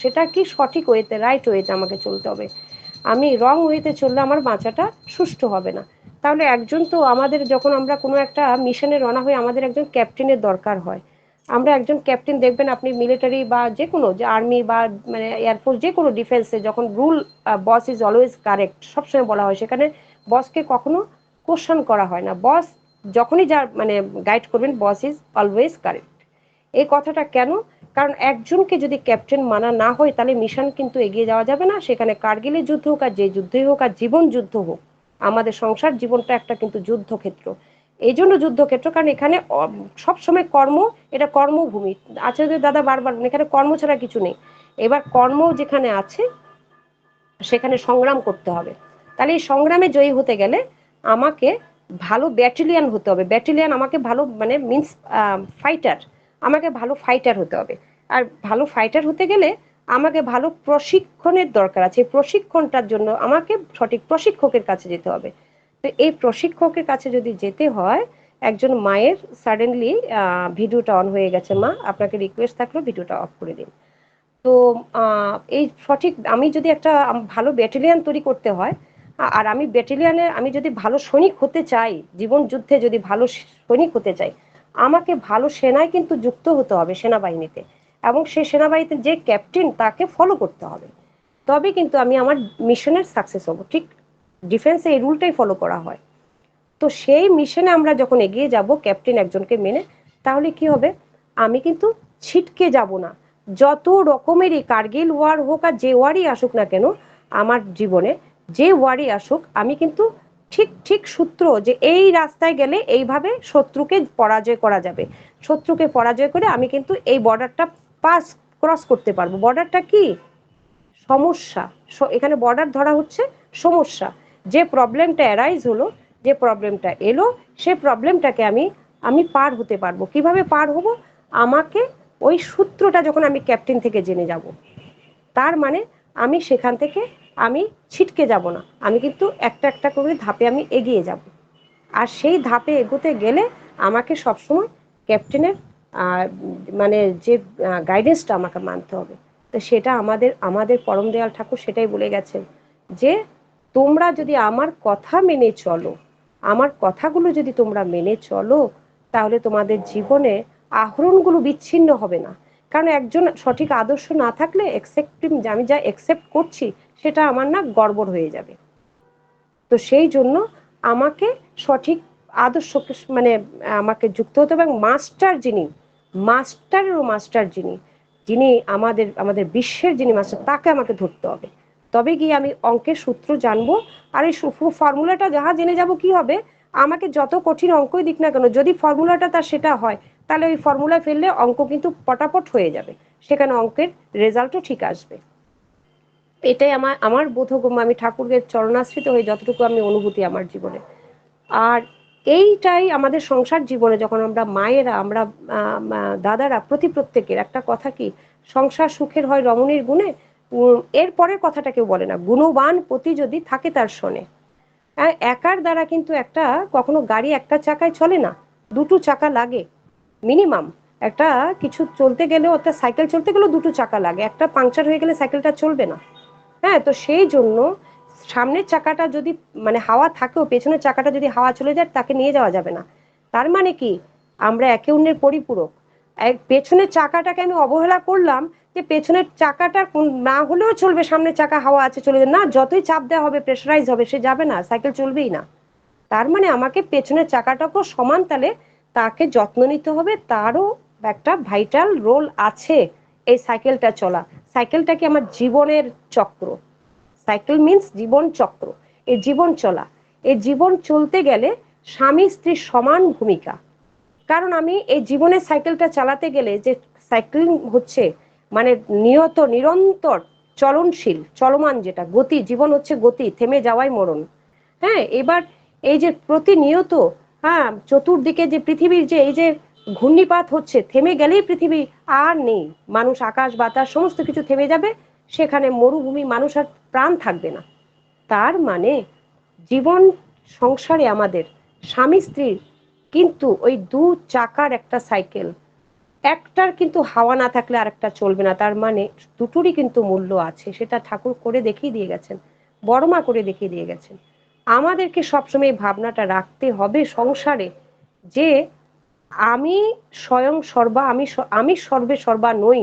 সেটা কি সঠিক ওয়েতে রাইট ওয়েতে আমাকে চলতে হবে? আমি রং ওয়েতে চললে আমার বাঁচাটা সুষ্ঠু হবে না। তাহলে একজন তো আমাদের, যখন আমরা কোনো একটা মিশনে রওনা হই, আমাদের একজন ক্যাপ্টেনের দরকার হয়। আমরা একজন ক্যাপ্টেন দেখবেন, আপনি মিলিটারি বা যে কোনো যে আর্মি বা মানে এয়ারফোর্স যে কোনো ডিফেন্সে যখন rule boss is always correct সবসময় বলা হয়, সেখানে বসকে কখনো কোশ্চেন করা হয় না। বস যখনই যা মানে গাইড করবেন বস ইজ অলওয়েজ কারেক্ট এই কথাটা কেন? কারণ একজনকে যদি ক্যাপ্টেন মানা না হয়, তাহলে মিশন কিন্তু এগিয়ে যাওয়া যাবে না। সেখানে কার্গিলের যুদ্ধ হোক আর যে যুদ্ধই হোক আর জীবন যুদ্ধ হোক, আমাদের সংসার জীবনটা একটা কিন্তু যুদ্ধক্ষেত্র। এই জন্য যুদ্ধক্ষেত্র, কারণ এখানে সবসময় কর্ম, এটা কর্মভূমি। আচার্যদের দাদা বারবার এখানে কর্ম ছাড়া কিছু নেই। এবার কর্ম যেখানে আছে, সেখানে সংগ্রাম করতে হবে। তাহলে এই সংগ্রামে জয়ী হতে গেলে আমাকে ভালো ব্যাটেলিয়ান হতে হবে। ব্যাটেলিয়ান আমাকে ভালো মানে মিন্স ফাইটার আমাকে ভালো ফাইটার হতে হবে। আর ভালো ফাইটার হতে গেলে আমাকে ভালো প্রশিক্ষণের দরকার আছে। প্রশিক্ষণটার জন্য আমাকে সঠিক প্রশিক্ষকের কাছে যেতে হবে। তো এই প্রশিক্ষকের কাছে যদি যেতে হয়, একজন মায়ের সাডেনলি ভিডিওটা অন হয়ে গেছে, মা, আপনাকে রিকোয়েস্ট থাকল, ভিডিওটা অফ করে দিন। তো এই সঠিক, আমি যদি একটা ভালো ব্যাটেলিয়ান তৈরি করতে হয় আর আমি ব্যাটেলিয়ানে আমি যদি ভালো সৈনিক হতে চাই, জীবন যুদ্ধে যদি ভালো সৈনিক হতে চাই আমাকে ভালো সেনায় কিন্তু যুক্ত হতে হবে সেনাবাহিনীতে এবং সেই সেনাবাহিনীতে যে ক্যাপ্টেন তাকে ফলো করতে হবে। তবে কিন্তু আমি আমার মিশনের সাকসেস হব। ঠিক ডিফেন্সে এই রুলটাই ফলো করা হয়। তো সেই মিশনে আমরা যখন এগিয়ে যাব ক্যাপ্টেন একজনকে মেনে, তাহলে কি হবে? আমি কিন্তু ছিটকে যাব না। যত রকমেরই কার্গিল ওয়ার হোক আর যে ওয়ারই আসুক না কেন, আমার জীবনে যে ওয়ারই আসুক, আমি কিন্তু ঠিক ঠিক সূত্র যে এই রাস্তায় গেলে এইভাবে শত্রুকে পরাজয় করা যাবে। শত্রুকে পরাজয় করে আমি কিন্তু এই বর্ডারটা পাস ক্রস করতে পারব। বর্ডারটা কি? সমস্যা। এখানে বর্ডার ধরা হচ্ছে সমস্যা। যে প্রবলেমটা অ্যারাইজ হলো, যে প্রবলেমটা এলো, সে প্রবলেমটাকে আমি আমি পার হতে পারব। কীভাবে পার হব? আমাকে ওই সূত্রটা যখন আমি ক্যাপ্টেন থেকে জেনে যাব, তার মানে আমি সেখান থেকে আমি ছিটকে যাব না। আমি কিন্তু একটা একটা করে ধাপে আমি এগিয়ে যাব। আর সেই ধাপে এগোতে গেলে আমাকে সবসময় ক্যাপ্টেনের মানে যে গাইডেন্সটা আমাকে মানতে হবে। তো সেটা আমাদের আমাদের পরম দেয়াল ঠাকুর সেটাই বলে গেছেন যে, তোমরা যদি আমার কথা মেনে চলো, আমার কথাগুলো যদি তোমরা মেনে চলো, তাহলে তোমাদের জীবনে আহরণগুলো বিচ্ছিন্ন হবে না। কারণ একজন সঠিক আদর্শ না থাকলে একসেপ্টিভ আমি যা একসেপ্ট করছি সেটা আমার না গড়বড় হয়ে যাবে। তো সেই জন্য আমাকে সঠিক আদর্শ মানে আমাকে যুক্ত হতে হবে এবং মাস্টার যিনি মাস্টারেরও মাস্টার যিনি যিনি আমাদের আমাদের বিশ্বের যিনি মাস্টার, তাকে আমাকে ধরতে হবে। তবে গিয়ে আমি অঙ্কের সূত্র জানব, আর এই ফর্মুলাটা যাহা জেনে যাব কি হবে, আমাকে যত কঠিন অঙ্কই দিক না কেন, যদি ফর্মুলাটা তার সেটা হয়, তাহলে ওই ফর্মুলা ফেললে অঙ্ক কিন্তু পটাপট হয়ে যাবে। সেখানে অঙ্কের রেজাল্টও ঠিক আসবে। এটাই আমার আমার বোধগম্য, আমি ঠাকুরের চরণাশ্রিত হয়ে যতটুকু আমি অনুভূতি আমার জীবনে। আর এইটাই আমাদের সংসার জীবনে যখন আমরা মায়েরা, আমরা দাদারা, প্রতি প্রত্যেকের একটা কথা কি, সংসার সুখের হয় রমণীর গুণে এর পরের কথাটা কেউ বলে না। গুণবান পতি যদি থাকে তার শোনে। একার দ্বারা কিন্তু একটা কখনো গাড়ি একটা চাকায় চলে না, দুটো চাকা লাগে, মিনিমাম। একটা কিছু চলতে গেলেও, একটা সাইকেল চলতে গেলেও দুটো চাকা লাগে। একটা পাংচার হয়ে গেলে সাইকেলটা চলবে না। হ্যাঁ তো সেই জন্য সামনের চাকাটা যদি মানে হাওয়া থাকেও, পেছনের চাকাটা যদি হাওয়া চলে যায়, তাকে নিয়ে যাওয়া যাবে না। তার মানে কি? আমরা একে অন্যের পরিপূরক। পেছনের চাকাটাকে আমি অবহেলা করলাম যে পেছনের চাকাটা না হলেও চলবে, সামনের চাকা হাওয়া আছে, চলে না, যতই চাপ দেওয়া হবে প্রেশারাইজ হবে, সে যাবে না সাইকেল চলবেই না। তার মানে আমাকে পেছনের চাকাটাকেও সমান তালে তাকে যত্ন নিতে হবে, তারও একটা ভাইটাল রোল আছে এই সাইকেলটা চলা। সাইকেলটা কি আমার জীবনের চক্র? সাইকেল মিনস জীবন চক্র। এই জীবন চলা। এই জীবন চলতে গেলে স্বামী স্ত্রীর সমান ভূমিকা। কারণ আমি এই জীবনের সাইকেলটা চালাতে গেলে যে সাইক্লিং হচ্ছে মানে নিয়ত, নিরন্তর চলনশীল, চলমান যেটা, গতি, জীবন হচ্ছে গতি, থেমে যাওয়াই মরণ। হ্যাঁ এবার এই যে প্রতিনিয়ত হ্যাঁ চতুর্দিকে যে পৃথিবীর যে এই যে ঘূর্ণিপাত হচ্ছে, থেমে গেলেই পৃথিবী আর নেই। মানুষ আকাশ, বাতাস, সমস্ত কিছু থেমে যাবে, সেখানে মরুভূমি মানুষ আর প্রাণ থাকবে না। তার মানে জীবন সংসারে আমাদের, স্বামী স্ত্রীর কিন্তু ওই দু চাকার একটা সাইকেল একটার কিন্তু হাওয়া না থাকলে আরেকটা চলবে না। তার মানে দুটোরই কিন্তু মূল্য আছে, সেটা ঠাকুর করে দেখিয়ে দিয়ে গেছেন বড়মা করে দেখিয়ে দিয়ে গেছেন। আমাদেরকে সবসময় ভাবনাটা রাখতে হবে সংসারে যে আমি স্বয়ং সর্বা, আমি আমি সর্বে সর্বা নই।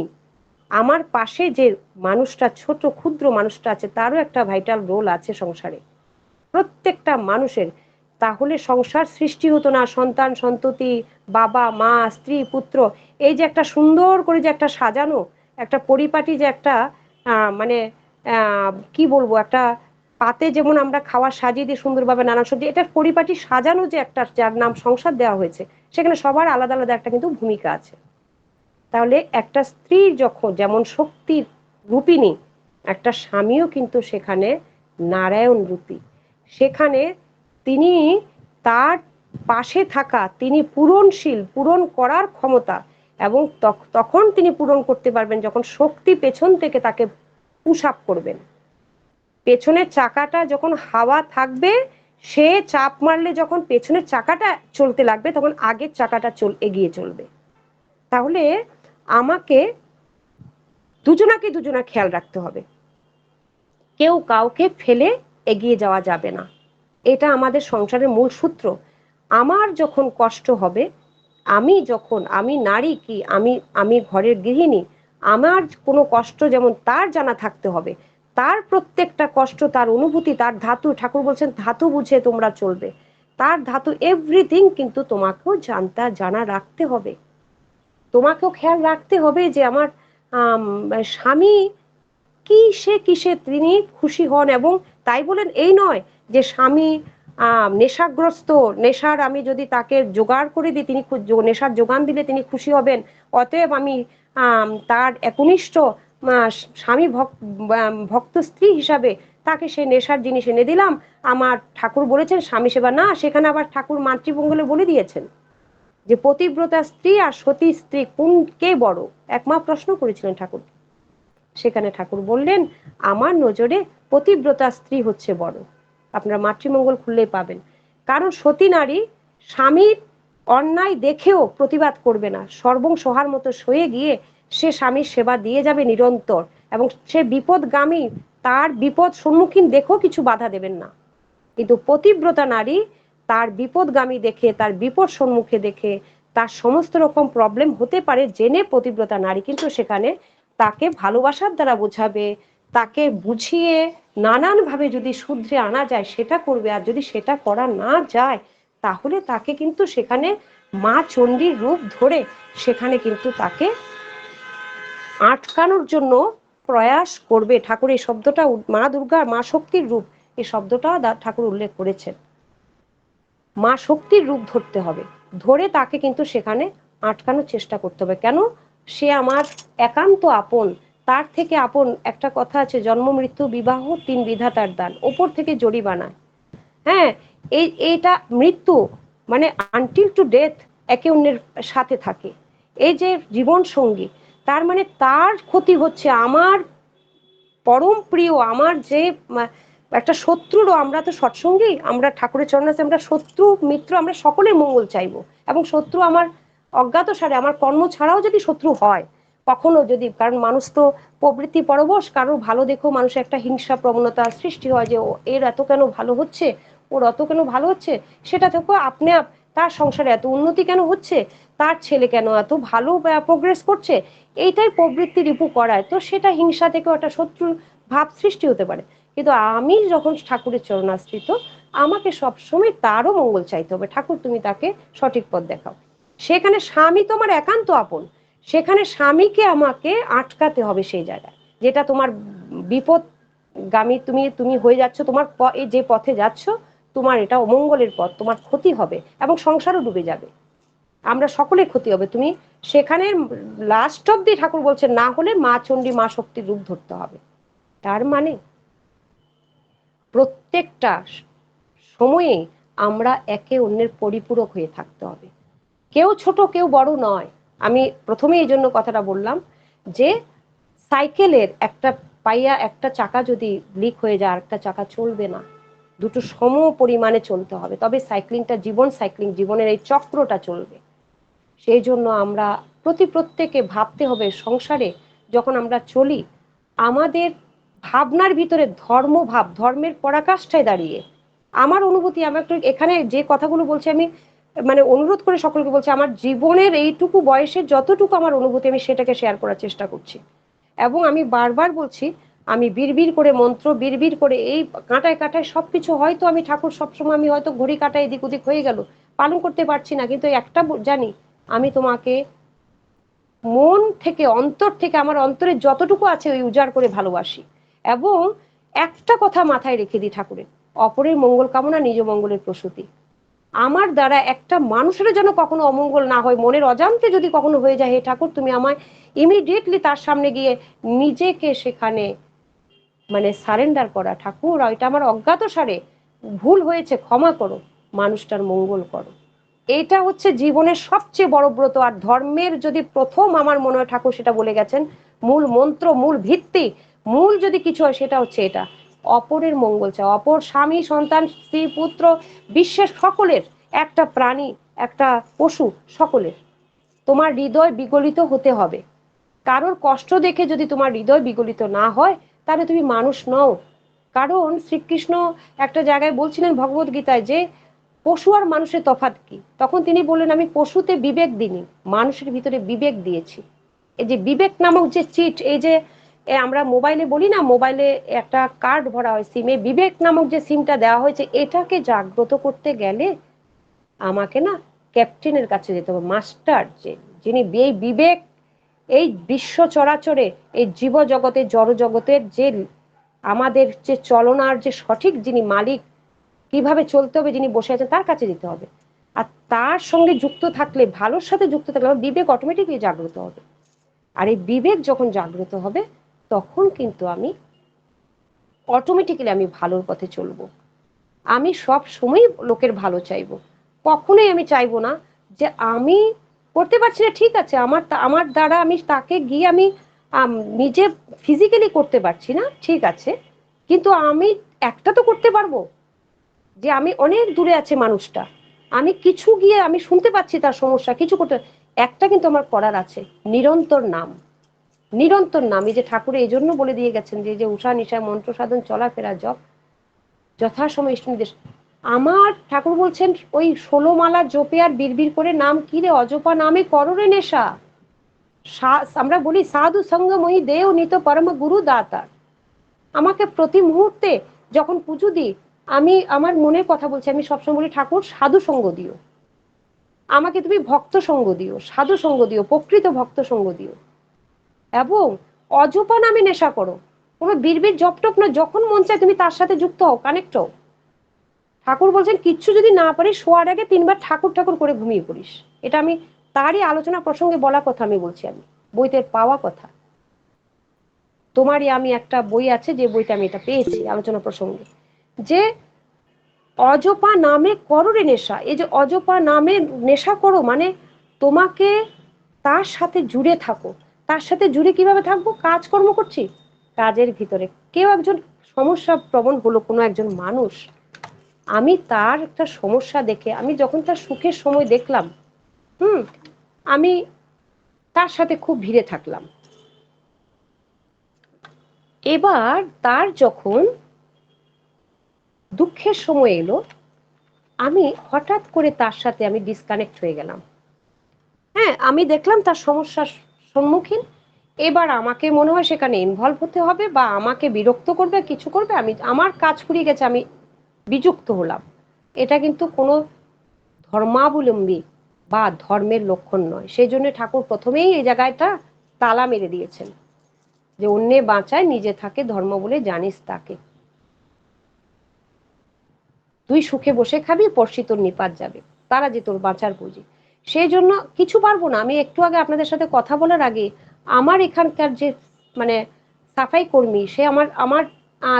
আমার পাশে যে মানুষটা, ছোট ক্ষুদ্র মানুষটা আছে, তারও একটা ভাইটাল রোল আছে সংসারে। প্রত্যেকটা মানুষের। তাহলে সংসার সৃষ্টি হতো না, সন্তান, সন্ততি, বাবা, মা, স্ত্রী, পুত্র। এই যে একটা সুন্দর করে যে একটা সাজানো, একটা পরিপাটি যে একটা মানে কি বলব, একটা পাতে যেমন আমরা খাওয়া সাজিয়ে দিয়ে সুন্দরভাবে নানা সবজি, এটার পরিপাটি সাজানো যে একটা, যার নাম সংসার দেওয়া হয়েছে, সেখানে সবার আলাদা আলাদা একটা কিন্তু ভূমিকা আছে। তাহলে একটা স্ত্রীর যখন যেমন শক্তির রূপিনী একটা স্বামীও কিন্তু সেখানে নারায়ণ রূপী। সেখানে তিনি তার পাশে থাকা, তিনি পূরণশীল, পূরণ করার ক্ষমতা এবং তখন তিনি পূরণ করতে পারবেন যখন শক্তি পেছন থেকে তাকে পুশ আপ করবেন। পেছনের চাকাটা যখন হাওয়া থাকবে, সে চাপ মারলে যখন পেছনের চাকাটা চলতে লাগবে, তখন আগের চাকাটা চল, এগিয়ে চলবে। তাহলে আমাকে দুজনাকে দুজনা খেয়াল রাখতে হবে। কেউ কাউকে ফেলে এগিয়ে যাওয়া যাবে না। এটা আমাদের সংসারের মূল সূত্র। আমার যখন কষ্ট হবে, আমি যখন, আমি নারী কি, আমি আমি ঘরের গৃহিণী, আমার কোনো কষ্ট যেমন তার জানা থাকতে হবে তার প্রত্যেকটা কষ্ট, তার অনুভূতি, তার ধাতু, ঠাকুর বলছেন, ধাতু বুঝে তোমরা চলবে। তার ধাতু এভরিথিং কিন্তু তোমাকেও জানতা, জানা রাখতে হবে। তোমাকেও খেয়াল রাখতে হবে যে আমার স্বামী কি সে কিসে তিনি খুশি হন এবং তাই বলেন এই নয় যে স্বামী নেশাগ্রস্ত, নেশার আমি যদি তাকে জোগাড় করে দিই, তিনি নেশার যোগান দিলে তিনি খুশি হবেন। অতএব আমি, তার একনিষ্ঠ স্বামী ভক্ত স্ত্রী হিসাবে তাকে সে নেশার জিনিস এনে দিলাম। আমার ঠাকুর বলেছেন, স্বামী সেবা না, সেখানে আবার ঠাকুর মাতৃমঙ্গলে বলে দিয়েছেন যে, পতিব্রতা স্ত্রী আর সতী স্ত্রী কোন কে বড়? একমা প্রশ্ন করেছিলেন ঠাকুর। সেখানে ঠাকুর বললেন, আমার নজরে পতিব্রতা স্ত্রী হচ্ছে বড়। আপনারা মাতৃমঙ্গল খুললেই পাবেন। কারণ সতী নারী স্বামীর অন্যায় দেখেও প্রতিবাদ করবে না। সর্বং সহার মতো সয়ে গিয়ে সে স্বামীর সেবা দিয়ে যাবে নিরন্তর এবং সে বিপদগামী তার বিপদ সম্মুখীন দেখেও কিছু বাধা দেবেন না। কিন্তু পতিব্রতা নারী তার বিপদগামী দেখে, তার বিপদ সম্মুখে দেখে, তার সমস্ত রকম প্রবলেম হতে পারে জেনে পতিব্রতা নারী কিন্তু সেখানে তাকে ভালোবাসার দ্বারা বোঝাবে, তাকে বুঝিয়ে নানানভাবে যদি শুধরে আনা যায় সেটা করবে আর যদি সেটা করা না যায়, তাহলে তাকে কিন্তু সেখানে মা চণ্ডীর রূপ ধরে সেখানে কিন্তু তাকে আটকানোর জন্য প্রয়াস করবে। ঠাকুর এই শব্দটা মা দুর্গা মা শক্তির রূপ। এই শব্দটা ঠাকুর উল্লেখ করেছেন। মা শক্তির রূপ ধরতে হবে। ধরে তাকে কিন্তু সেখানে আটকানোর চেষ্টা করতে হবে। কেন? সে আমার একান্ত আপন। তার থেকে আপন একটা কথা আছে, জন্ম, মৃত্যু, বিবাহ, তিন বিধাতার দান। ওপর থেকে জরিমানা। হ্যাঁ এই, এইটা মৃত্যু মানে আনটিল টু ডেথ একে অন্যের সাথে থাকে। এই যে জীবন সঙ্গী তার মানে তার ক্ষতি হচ্ছে আমার পরম প্রিয়, আমার যে একটা শত্রুরও আমরা তো সৎসঙ্গী, আমরা ঠাকুরের চরণ আছে, আমরা শত্রু, মিত্র, আমরা সকলের মঙ্গল চাইব। এবং শত্রু আমার অজ্ঞাত সারে, আমার কর্ম ছাড়াও যদি শত্রু হয়, কখনো যদি, কারণ মানুষ তো প্রবৃত্তি পরবশ, কারও ভালো দেখো মানুষের একটা হিংসা প্রবণতা সৃষ্টি হয় যে এর এত কেন ভালো হচ্ছে, ওর অত কেন ভালো হচ্ছে, সেটা থেকে আপনি, তার সংসারে এত উন্নতি কেন হচ্ছে তার ছেলে কেন এত ভালো প্রোগ্রেস করছে? এইটাই প্রবৃত্তি রিপু করায়। তো সেটা হিংসা থেকে একটা শত্রু ভাব সৃষ্টি হতে পারে। কিন্তু আমি যখন ঠাকুরের চরণাশ্রিত আমাকে সবসময় তারও মঙ্গল চাইতে হবে। ঠাকুর, তুমি তাকে সঠিক পথ দেখাও। সেখানে স্বামী তোমার একান্ত আপন। সেখানে স্বামীকে আমাকে আটকাতে হবে সেই জায়গায়। যেটা তোমার বিপদ গামী তুমি তুমি হয়ে যাচ্ছ, তোমার যে পথে যাচ্ছ, তোমার এটা অমঙ্গলের পথ, তোমার ক্ষতি হবে এবং সংসারও ডুবে যাবে। আমরা সকলে ক্ষতি হবে। তুমি সেখানে লাস্ট অব্দি ঠাকুর বলছেন না হলে মা চণ্ডী, মা শক্তির রূপ ধরতে হবে। তার মানে প্রত্যেকটা সময়ে আমরা একে অন্যের পরিপূরক হয়ে থাকতে হবে। কেউ ছোট, কেউ বড় নয়। আমি প্রথমে এই জন্য কথাটা বললাম যে সাইকেলের একটা পাইয়া, একটা চাকা যদি লিক হয়ে যায় একটা চাকা চলবে না। দুটো সম পরিমাণে চলতে হবে। তবে সাইক্লিংটা জীবন, সাইক্লিং জীবনের এই চক্রটা চলবে। সেই জন্য আমরা প্রতি প্রত্যেকে ভাবতে হবে সংসারে যখন আমরা চলি, আমাদের ভাবনার ভিতরে ধর্মভাব, ধর্মের পরাকাষ্ঠায় দাঁড়িয়ে। আমার অনুভূতি আমার একটু এখানে যে কথাগুলো বলছি, আমি মানে অনুরোধ করে সকলকে বলছি, আমার জীবনের এইটুকু বয়সে যতটুকু আমার অনুভূতি, আমি সেটাকে শেয়ার করার চেষ্টা করছি। এবং আমি বারবার বলছি, আমি বিড়বিড় করে মন্ত্র, বিড়বিড় করে এই কাঁটায় কাঁটায় সব কিছু হয়তো আমি ঠাকুর সবসময় আমি হয়তো ঘড়ি কাটায় এদিক ওদিক হয়ে গেল, পালন করতে পারছি না, কিন্তু একটা জানি আমি তোমাকে মন থেকে, অন্তর থেকে, আমার অন্তরে যতটুকু আছে ওই উজাড় করে ভালোবাসি। এবং একটা কথা মাথায় রেখে দিই ঠাকুরের অপরের মঙ্গল কামনা নিজ মঙ্গলের প্রসূতি। আমার দ্বারা একটা মানুষের যেন কখনো অমঙ্গল না হয়, মনের অজান্তে যদি কখনো হয়ে যায়, হে ঠাকুর, তুমি আমায় ইমিডিয়েটলি তার সামনে গিয়ে নিজেকে সেখানে মানে সারেন্ডার করা। ঠাকুর, এটা আমার অজ্ঞাত সারে ভুল হয়েছে, ক্ষমা করো, মানুষটার মঙ্গল করো। এটা হচ্ছে জীবনের সবচেয়ে বড় ব্রত। আর ধর্মের যদি প্রথম আমার মনে হয় ঠাকুর সেটা বলে গেছেন, মূল মন্ত্র, মূল ভিত্তি, মূল যদি কিছু হয় সেটা হচ্ছে এটা। অপরের মঙ্গল চাও অপর স্বামী, সন্তান, স্ত্রী, পুত্র, বিশ্বের সকলের, একটা প্রাণী, একটা পশু, সকলের। তোমার হৃদয় বিগলিত হতে হবে। কারোর কষ্ট দেখে যদি তোমার হৃদয় বিগলিত না হয়, তাহলে তুমি মানুষ নও। কারণ শ্রীকৃষ্ণ একটা জায়গায় বলছিলেন ভগবত গীতায় যে পশু আর মানুষের তফাত কি? তখন তিনি বললেন, আমি পশুতে বিবেক দিনি মানুষের ভিতরে বিবেক দিয়েছি। এই যে বিবেক নামক যে চিট, এই যে আমরা মোবাইলে বলি না, মোবাইলে একটা কার্ড ভরা হয় সিমে, বিবেক নামক যে সিমটা দেওয়া হয়েছে, এটাকে জাগ্রত করতে গেলে আমাকে না ক্যাপ্টেনের কাছে যেতে হবে, মাস্টার যে, যিনি এই বিবেক, এই বিশ্ব চরাচরে, এই জীব জগতে জড় জগতের যে, আমাদের যে চলনার যে সঠিক যিনি মালিক কীভাবে চলতে হবে যিনি বসে আছেন তার কাছে যেতে হবে। আর তার সঙ্গে যুক্ত থাকলে, ভালোর সাথে যুক্ত থাকলে বিবেক অটোমেটিকলি জাগ্রত হবে। আর এই বিবেক যখন জাগ্রত হবে, তখন কিন্তু আমি অটোমেটিক্যালি আমি ভালোর পথে চলবো। আমি সব সময় লোকের ভালো চাইব। কখনোই আমি চাইব না যে আমি করতে পারছি না, ঠিক আছে, আমার আমার দ্বারা আমি তাকে গিয়ে আমি নিজে ফিজিক্যালি করতে পারছি না, ঠিক আছে, কিন্তু আমি একটা তো করতে পারব। যে আমি অনেক দূরে আছে মানুষটা। আমি কিছু গিয়ে আমি শুনতে পাচ্ছি তার সমস্যা, কিছু করতে। একটা কিন্তু আমার করার আছে, নিরন্তর নাম। নিরন্তর নাম, এই যে ঠাকুর এই জন্য বলে দিয়ে গেছেন যে উষা নিশা মন্ত্র সাধন, চলাফেরা জপ, যথাসময় ইষ্ট নির্দেশ। আমার ঠাকুর বলছেন, ওই ষোলো মালা জপে আর বিড়বিড় করে নাম কি রে, অজপা নামে কররে নেশা। আমরা বলি, সাধু সঙ্গময়ী দেও নিত পরম গুরু দাতার আমাকে প্রতি মুহূর্তে যখন পুজো দিই আমি আমার মনের কথা বলছি, আমি সবসময় বলি, ঠাকুর, সাধু সঙ্গ দিও। আমাকে তুমি ভক্ত সঙ্গ দিও, সাধু সঙ্গ দিও, প্রকৃত ভক্ত সঙ্গ দিও। এবং অজপা নামে নেশা করো। কোনো বীরবীর জপটপ না যখন মন চায় তুমি তার সাথে যুক্ত হও কানেক্ট হও। ঠাকুর বলছেন, কিচ্ছু যদি না পারিস, শোয়ার আগে তিনবার ঠাকুর ঠাকুর করে ঘুমিয়ে পড়িস। এটা আমি তারই আলোচনা প্রসঙ্গে বলা কথা আমি বলছি আমি, বইতে পাওয়া কথা। তোমারই আমি একটা বই আছে, যে বইটা আমি এটা পেয়েছি, আলোচনা প্রসঙ্গে। যে অজপা নামে করো রে নেশা, এই যে অজপা নামে নেশা করো মানে তোমাকে তার সাথে জুড়ে থাকো। তার সাথে জুড়ে কীভাবে থাকব? কাজকর্ম করছি। কাজের ভিতরে। কেউ একজন সমস্যা প্রবণ হলো, কোনো একজন মানুষ। আমি তার একটা সমস্যা দেখে, আমি যখন তার সুখের সময় দেখলাম, হুম, আমি তার সাথে খুব ভিড়ে থাকলাম। এবার তার যখন দুঃখের সময় এলো। আমি হঠাৎ করে তার সাথে আমি ডিসকানেক্ট হয়ে গেলাম। হ্যাঁ আমি দেখলাম তার সমস্যার সম্মুখীন। এবার আমাকে মনে হয় সেখানে ইনভলভ হতে হবে বা আমাকে বিরক্ত করবে, কিছু করবে। আমি, আমার কাজ ফুরিয়ে গেছে, আমি বিযুক্ত হলাম। এটা কিন্তু কোনো ধর্মাবলম্বী বা ধর্মের লক্ষণ নয়। সেই জন্য ঠাকুর প্রথমেই এই জায়গাটা তালা মেরে দিয়েছেন যে অন্যে বাঁচায়, নিজে থাকে, ধর্ম বলে জানিস তাকে। তুই সুখে বসে খাবি পরশি তোর নিপাত যাবে। তারা যে তোর বাঁচার পুঁজি। সেই জন্য কিছু পারব না। আমি একটু আগে আপনাদের সাথে কথা বলার আগে আমার এখানকার যে মানে সাফাই কর্মী, সে আমার আমার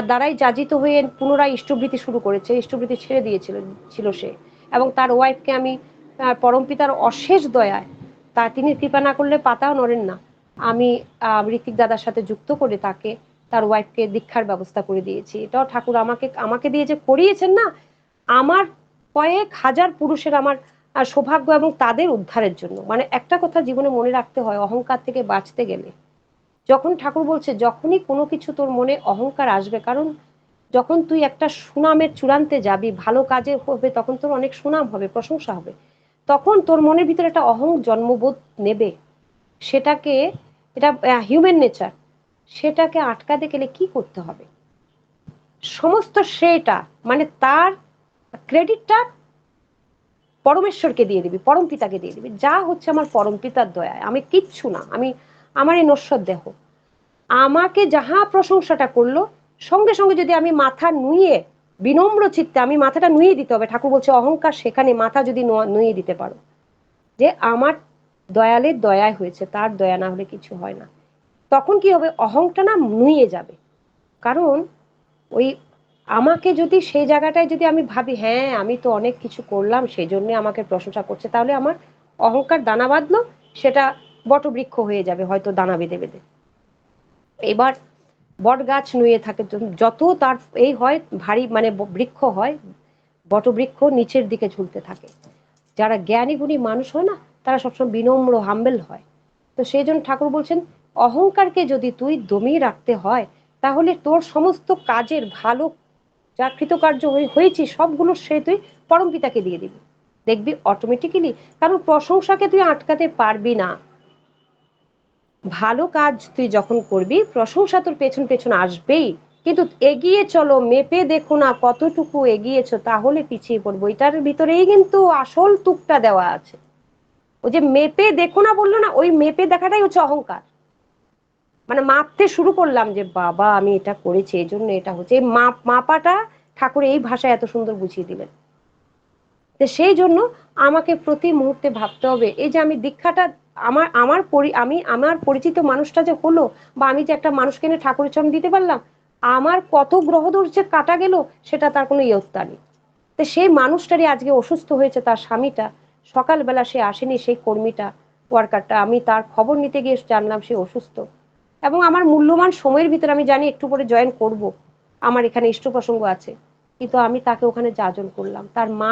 দ্বারাই যাজিত হয়ে পুনরায় ইষ্টবৃত্তি শুরু করেছে। ইষ্টবৃত্তি ছেড়ে দিয়েছিল, ছিল সে। এবং তার ওয়াইফকে আমি পরম পিতার অশেষ দয়ায়, তা তিনি কৃপা না করলে পাতাও নড়েন না। আমি ঋতিক দাদার সাথে যুক্ত করে তাকে, তার ওয়াইফকে দীক্ষার ব্যবস্থা করে দিয়েছি। এটাও ঠাকুর আমাকে আমাকে দিয়ে যে করিয়েছেন না আমার কয়েক হাজার পুরুষের আমার সৌভাগ্য এবং তাদের উদ্ধারের জন্য। মানে একটা কথা জীবনে মনে রাখতে হয়, অহংকার থেকে বাঁচতে গেলে। যখন ঠাকুর বলছে, যখনই কোনো কিছু তোর মনে অহংকার আসবে, কারণ যখন তুই একটা সুনামের চূড়ান্তে যাবি, ভালো কাজে হবে, তখন তোর অনেক সুনাম হবে, প্রশংসা হবে। তখন তোর মনের ভিতরে একটা অহং জন্মবোধ নেবে। সেটাকে, এটা হিউম্যান নেচার সেটাকে আটকাতে গেলে কি করতে হবে? সমস্ত সেটা মানে তার ক্রেডিটটা পরমেশ্বরকে দিয়ে দিবি, পরম পিতাকে দিয়ে দিবি। যা হচ্ছে আমার পরম পিতার দয়ায়। আমি কিচ্ছু না, আমি, আমার এই নশ্বর দেহ। আমাকে যাহা প্রশংসাটা করল, সঙ্গে সঙ্গে যদি আমি মাথা নুয়ে বিনম্র চিত্তে আমি মাথাটা নুয়ে দিতে হবে, ঠাকুর বলছে, অহংকার সেখানে মাথা যদি নুয়ে দিতে পারো। যে আমার দয়ালের দয়ায় হয়েছে, তার দয়া না হলে কিছু হয় না। তখন কি হবে? অহংটা না নুয়ে যাবে। কারণ ওই আমাকে যদি সেই জায়গাটায় যদি আমি ভাবি হ্যাঁ আমি তো অনেক কিছু করলাম, সেই জন্য আমাকে প্রশংসা করছে, তাহলে আমার অহংকার দানা বাঁধলো, সেটা বটবৃক্ষ হয়ে যাবে হয়তো দানা বেঁধে বেঁধে। এবার বট গাছ নুয়ে থাকে যত তার এই হয়, ভারী মানে বৃক্ষ হয়, বটবৃক্ষ নিচের দিকে ঝুলতে থাকে। যারা জ্ঞানী গুণী মানুষ হয় না, তারা সবসময় বিনম্র, হাম্বেল হয়। তো সেই জন্য ঠাকুর বলছেন, অহংকারকে যদি তুই দমিয়ে রাখতে হয়, তাহলে তোর সমস্ত কাজের ভালো যা কৃতকার্য হয়েছি, সবগুলো সে তুই পরম পিতাকে দিয়ে দিবি। দেখবি অটোমেটিক্যালি কারণ প্রশংসাকে তুই আটকাতে পারবি না। ভালো কাজ তুই যখন করবি, প্রশংসা তোর পেছন পেছন আসবেই। কিন্তু এগিয়ে চলো, মেপে দেখো না কতটুকু এগিয়েছ, তাহলে পিছিয়ে পড়ব। এটার ভিতরেই কিন্তু আসল তুকটা দেওয়া আছে। ওই যে মেপে দেখো না বলল না, ওই মেপে দেখাটাই হচ্ছে অহংকার। মানে মাপতে শুরু করলাম যে, বাবা, আমি এটা করেছি, এই জন্য এটা হচ্ছে। এই মাপ, মাপাটা ঠাকুর এই ভাষায় এত সুন্দর বুঝিয়ে দিলেন। তো সেই জন্য আমাকে প্রতি মুহূর্তে ভাবতে হবে, এই যে আমি দীক্ষাটা, আমার আমার পরি, আমি, আমার পরিচিত মানুষটা যে হলো বা আমি যে একটা মানুষকে এনে ঠাকুরের চরণ দিতে পারলাম, আমার কত গ্রহদোষ যে কাটা গেল, সেটা তার কোনো ইয়ত্তা নেই। তো সেই মানুষটারই আজকে অসুস্থ হয়েছে তার স্বামীটা, সকালবেলা সে আসেনি, সেই কর্মীটা ওয়ার্কারটা আমি তার খবর নিতে গিয়ে জানলাম সে অসুস্থ। এবং আমার মূল্যবান সময়ের ভিতরে আমি জানি একটু পরে জয়েন করব। আমার এখানে ইষ্ট প্রসঙ্গ আছে। কিন্তু আমি তাকে ওখানে যাজন করলাম। তার মা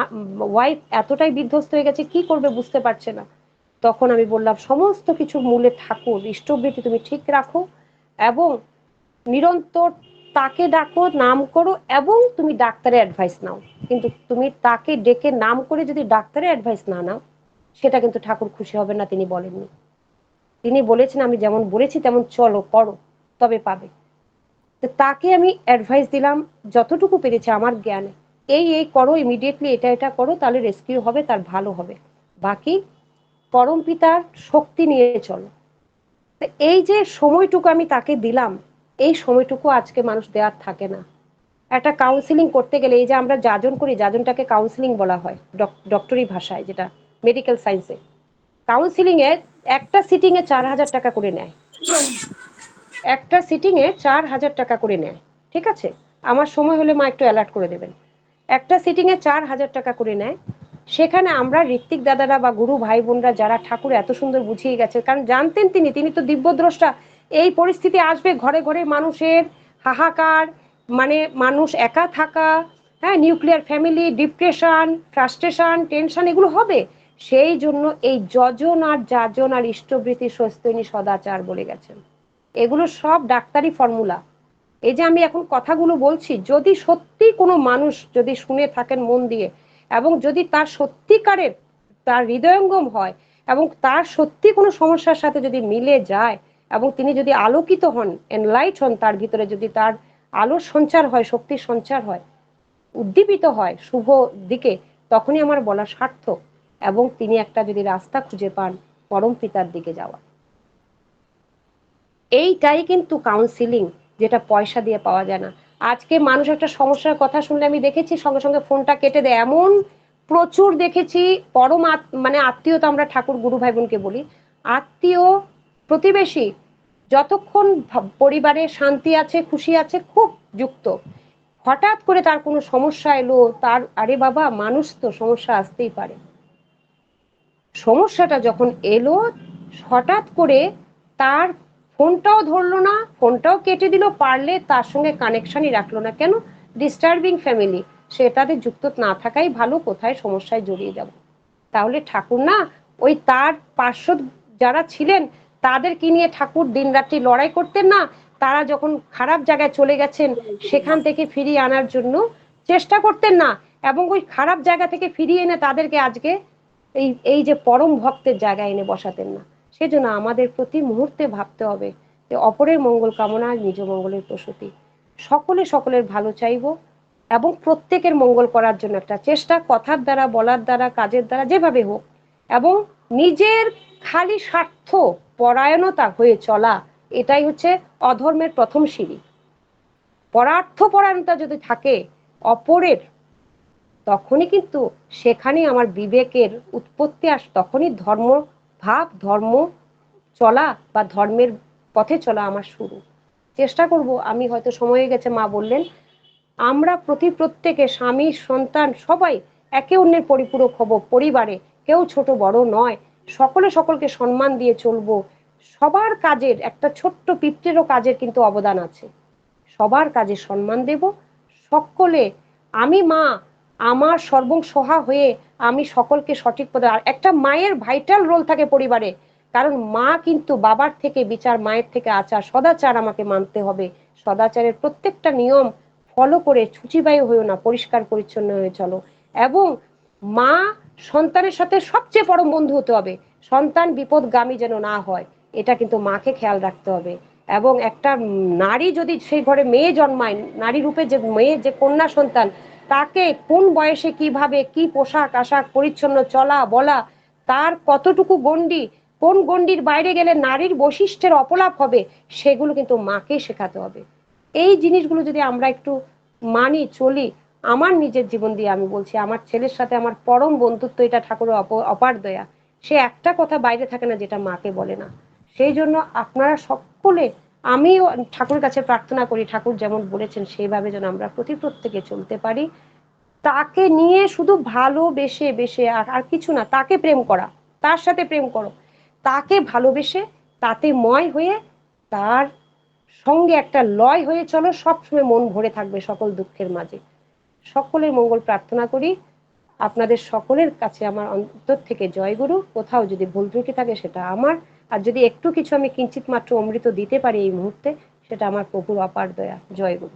ওয়াইফ এতটাই বিধ্বস্ত হয়ে গেছে, কি করবে বুঝতে পারছে না। তখন আমি বললাম, সমস্ত কিছু মূলে ঠাকুর, ইষ্টবৃত্তি তুমি ঠিক রাখো এবং নিরন্তর তাকে ডাকো, নাম করো এবং তুমি ডাক্তারের অ্যাডভাইস নাও। কিন্তু তুমি তাকে ডেকে নাম করে যদি ডাক্তারের অ্যাডভাইস না নাও, সেটা কিন্তু ঠাকুর খুশি হবে না, তিনি বলেননি। তিনি বলেছেন, আমি যেমন বলেছি, তেমন চলো করো তবে পাবে। তো তাকে আমি অ্যাডভাইস দিলাম, যতটুকু পেরেছে আমার জ্ঞানে, এই এই করো ইমিডিয়েটলি এটা এটা করো, তাহলে রেস্কিউ হবে, তার ভালো হবে। বাকি, পরম পিতার শক্তি নিয়ে চলো। এই যে সময়টুকু আমি তাকে দিলাম, এই সময়টুকু আজকে মানুষ দেওয়ার থাকে না। একটা কাউন্সিলিং করতে গেলে, এই যে আমরা যাজন করি, যাজনটাকে কাউন্সিলিং বলা হয় ডক্টরি ভাষায়, যেটা মেডিকেল সায়েন্সে কাউন্সিলিং এ একটা সিটিং এ চার হাজার টাকা করে নেয়। একটা সিটিং এ চার হাজার টাকা করে নেয়, ঠিক আছে? আমার সময় হলে মা একটু অ্যালার্ট করে দেবেন। একটা সিটিং এ চার হাজার টাকা করে নেয়, সেখানে আমরা ঋত্বিক দাদারা বা গুরু ভাই বোনরা যারা ঠাকুর এত সুন্দর বুঝিয়ে গেছে, কারণ জানতেন তিনি তিনি তো দিব্যদ্রষ্টা। এই পরিস্থিতি আসবে ঘরে ঘরে মানুষের হাহাকার মানে মানুষ একা থাকা হ্যাঁ nuclear family depression frustration tension এগুলো হবে। সেই জন্য এই যজন আর যাজন আর ইষ্টবৃত্তি স্বস্তিনী সদাচার বলে গেছেন। এগুলো সব ডাক্তারি ফর্মুলা। এই যে আমি এখন কথাগুলো বলছি, যদি সত্যি কোনো মানুষ যদি শুনে থাকেন মন দিয়ে এবং যদি তার সত্যিকারের তার হৃদয়ঙ্গম হয় এবং তার সত্যি কোনো সমস্যার সাথে যদি মিলে যায় এবং তিনি যদি আলোকিত হন এনলাইট হন, তার ভিতরে যদি তার আলোর সঞ্চার হয়, শক্তির সঞ্চার হয়, উদ্দীপিত হয় শুভ দিকে, তখনই আমার বলা সার্থক। এবং তিনি একটা যদি রাস্তা খুঁজে পান পরম পিতার দিকে যাওয়া। এইটাই কিন্তু কাউন্সিলিং যেটা পয়সা দিয়ে পাওয়া যায় না। আজকে মানুষ একটা সমস্যার কথা শুনলে আমি দেখেছি, সঙ্গে সঙ্গে ফোনটা কেটে দেয়। এমন প্রচুর দেখেছি, পরম মানে আত্মীয়তা আমরা ঠাকুর গুরু ভাই বোনকে বলি, আত্মীয় প্রতিবেশী যতক্ষণ পরিবারে শান্তি আছে, খুশি আছে, খুব যুক্ত। হঠাৎ করে তার কোনো সমস্যা এলো, তার, আরে বাবা, মানুষ তো সমস্যা আসতেই পারে। সমস্যাটা যখন এলো, হঠাৎ করে তার ফোনটাও ধরলো না, ফোনটাও কেটে দিল, পারলে তার সঙ্গে কানেকশনই রাখল না। কেন? ডিস্টার্বিং ফ্যামিলি সে তাদের যুক্ত না থাকাই ভালো, কোথায় সমস্যায় জড়িয়ে যাব? তাহলে ঠাকুর না, ওই তার পার্শ্বদ যারা ছিলেন তাদেরকে নিয়ে ঠাকুর দিন রাত্রি লড়াই করতেন না? তারা যখন খারাপ জায়গায় চলে গেছেন, সেখান থেকে ফিরিয়ে আনার জন্য চেষ্টা করতেন না। এবং ওই খারাপ জায়গা থেকে ফিরিয়ে এনে তাদেরকে আজকে এই এই যে পরম ভক্তের জায়গায় এনে বসাতেন না। সেজন্য আমাদের প্রতি মুহূর্তে ভাবতে হবে যে অপরের মঙ্গল কামনা আর নিজ মঙ্গলের প্রসূতি। সকলে সকলের ভালো চাইব এবং প্রত্যেকের মঙ্গল করার জন্য একটা চেষ্টা, কথার দ্বারা, বলার দ্বারা, কাজের দ্বারা, যেভাবে হোক। এবং নিজের খালি স্বার্থ পরায়ণতা হয়ে চলা, এটাই হচ্ছে অধর্মের প্রথম সিঁড়ি। পরার্থ পরায়ণতা যদি থাকে, অপরের তখনই কিন্তু সেখানে আমার বিবেকের উৎপত্তি আস তখনই ধর্ম ভাব, ধর্ম চলা বা ধর্মের পথে চলা আমার শুরু। চেষ্টা করব, আমি হয়তো সময় হয়ে গেছে, মা বললেন। আমরা প্রতি প্রত্যেকে স্বামী, সন্তান, সবাই একে অন্যের পরিপূরক হব, পরিবারে কেউ ছোট বড় নয়। সকলে সকলকে সম্মান দিয়ে চলবো। সবার কাজের, একটা ছোট্ট পিত্রেরও কাজের কিন্তু অবদান আছে। সবার কাজে সম্মান দেব। সকলে, আমি মা আমার সর্বসহা হয়ে আমি সকলকে সঠিক পদে আর একটা মায়ের ভাইটাল রোল থাকে পরিবারে। কারণ মা কিন্তু বাবার থেকে বিচার, মায়ের থেকে আচার, সদাচার আমাকে মানতে হবে। সদাচারের প্রত্যেকটা নিয়ম ফলো করে ছুচিবায়ু হয়েও না, পরিষ্কার, পরিচ্ছন্ন হয়ে চলো। এবং মা সন্তানের সাথে সবচেয়ে পরম বন্ধু হতে হবে। সন্তান বিপদগামী যেন না হয়, এটা কিন্তু মাকে খেয়াল রাখতে হবে। এবং একটা নারী যদি সেই ঘরে মেয়ে জন্মায়, নারী রূপে যে মেয়ে, যে কন্যা সন্তান তাকে কোন বয়সে কীভাবে কি পোশাক আশাক পরিচ্ছন্ন চলা বলা, তার কতটুকু গণ্ডি, কোন গণ্ডির বাইরে গেলে নারীর বৈশিষ্ট্যের অপলাপ হবে, সেগুলো কিন্তু মাকে শেখাতে হবে। এই জিনিসগুলো যদি আমরা একটু মানি, চলি, আমার নিজের জীবন দিয়ে আমি বলছি, আমার ছেলের সাথে আমার পরম বন্ধুত্ব, এটা ঠাকুরের অপার দয়া। সে একটা কথা বাইরে থাকে না যেটা মাকে বলে না। সেই জন্য আপনারা সকলে আমিও ঠাকুরের কাছে প্রার্থনা করি, ঠাকুর যেমন বলেছেন সেইভাবে যেন আমরা প্রতি প্রত্যেকে চলতে পারি। তাকে নিয়ে শুধু ভালোবেসে, বেসে আর আর কিছু না, তাকে প্রেম করা, তার সাথে প্রেম করো। তাকে ভালোবেসে, তাতে ময় হয়ে তার সঙ্গে একটা লয় হয়ে চলো, সবসময় মন ভরে থাকবে সকল দুঃখের মাঝে। সকলের মঙ্গল প্রার্থনা করি। আপনাদের সকলের কাছে আমার অন্তর থেকে জয়গুরু। কোথাও যদি ভুল ত্রুটি থাকে সেটা আমার। আর যদি একটু কিছু আমি কিঞ্চিত মাত্র অমৃত দিতে পারি এই মুহূর্তে, সেটা আমার প্রভুর অপার দয়া। জয়গুরু